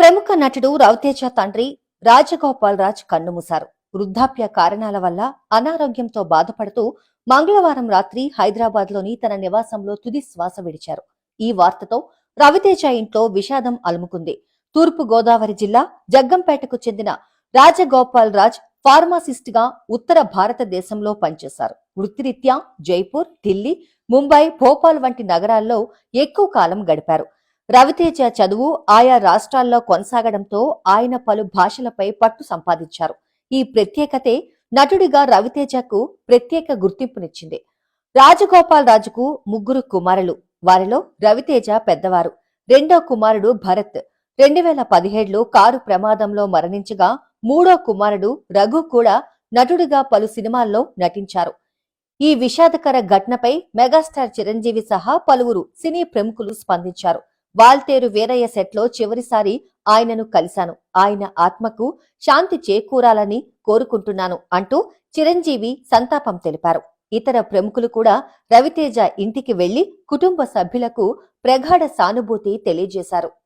ప్రముఖ నటుడు రవితేజ తండ్రి రాజగోపాల్ రాజ్ కన్నుమూశారు. వృద్ధాప్య కారణాల వల్ల అనారోగ్యంతో బాధపడుతూ మంగళవారం రాత్రి హైదరాబాద్లోని తన నివాసంలో తుది శ్వాస విడిచారు. ఈ వార్తతో రవితేజ ఇంట్లో విషాదం అలుముకుంది. తూర్పు గోదావరి జిల్లా జగ్గంపేటకు చెందిన రాజగోపాల్ రాజ్ ఫార్మాసిస్ట్గా ఉత్తర భారతదేశంలో పనిచేశారు. వృత్తిరీత్యా జైపూర్ ఢిల్లీ ముంబై భోపాల్ వంటి నగరాల్లో ఎక్కువ కాలం గడిపారు. రవితేజ చదువు ఆయా రాష్ట్రాల్లో కొనసాగడంతో ఆయన పలు భాషలపై పట్టు సంపాదించారు. ఈ ప్రత్యేకతే నటుడిగా రవితేజకు ప్రత్యేక గుర్తింపునిచ్చింది. రాజగోపాల్ రాజుకు ముగ్గురు కుమారులు. వారిలో రవితేజ పెద్దవారు. రెండో కుమారుడు భరత్. రెండు వేల పదిహేడులో కారు ప్రమాదంలో మరణించగా మూడో కుమారుడు రఘు కూడా నటుడిగా పలు సినిమాల్లో నటించారు. ఈ విషాదకర ఘటనపై మెగాస్టార్ చిరంజీవి సహా పలువురు సినీ ప్రముఖులు స్పందించారు. వాల్తేరు వీరయ్య సెట్లో చివరిసారి ఆయనను కలిశాను. ఆయన ఆత్మకు శాంతి చేకూరాలని కోరుకుంటున్నాను అంటూ చిరంజీవి సంతాపం తెలిపారు. ఇతర ప్రముఖులు కూడా రవితేజ ఇంటికి వెళ్ళి కుటుంబ సభ్యులకు ప్రగాఢ సానుభూతి తెలియజేశారు.